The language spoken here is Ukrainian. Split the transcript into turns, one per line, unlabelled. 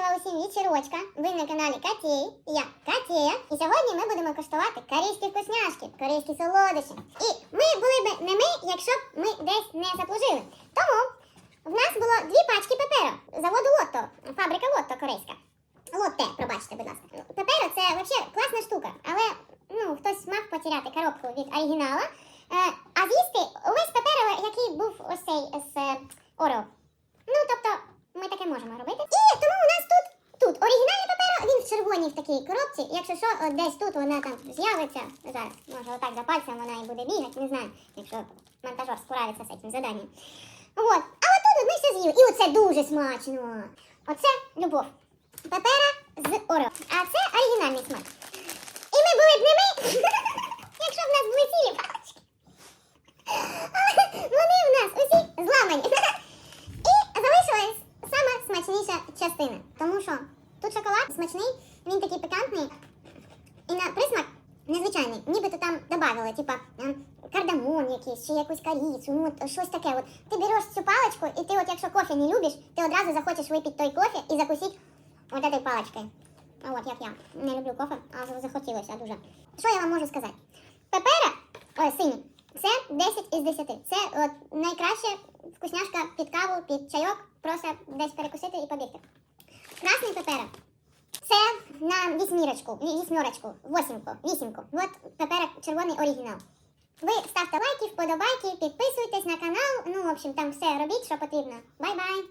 найкращого у сім'ї Ви на каналі Катєй. Я Катєя. І сьогодні ми будемо коштувати корейські вкусняшки, корейські солодощі. І ми були б не ми, якщо б ми десь не заслужили. Тому в нас було дві пачки пеперо заводу Лотто, фабрика Лотто корейська. Лотте, пробачте, будь ласка. Пеперо це взагалі класна штука, але ну, хтось мав потеряти коробку від оригінала. Е, а з'їсти увесь пеперо, який був ось цей з е, Орео. Ну, тобто, ми таке можемо робити. І тому у нас тут, тут оригінальне паперо, він в такій коробці. Якщо що, от десь тут вона там з'явиться. Зараз, може, отак за пальцем вона і буде бігати, не знаю, якщо монтажер справиться з цим заданням. От. А отут от ми все з'їли. І оце дуже смачно. Оце любов. Папера з Орео. А це оригінальний смак. І ми були б не ми, якщо в нас були цілі палички. Вони в нас усі зламані. І залишилась сама смачніша частина. Тому що тут шоколад смачний, він такий пікантний. І на присмак незвичайний. Нібито там додавали, типа ем, кардамон якийсь, чи якусь корицю, ну от щось таке. От. Ти береш цю паличку, і ти, от якщо кофе не любиш, ти одразу захочеш випити той кофе і закусити от этой паличкою. А от як я не люблю кофе, а захотілося дуже. Що я вам можу сказати? Пепера, ой, синій, це 10 із 10. Це от найкраща вкусняшка під каву, під чайок, просто десь перекусити і побігти. Красний пепера. Це на вісьмірочку, вісьмірочку, восімку, вісімку. От пепера червоний оригінал. Ви ставте лайки, вподобайки, підписуйтесь на канал. Ну, в общем, там все робіть, що потрібно. Бай-бай!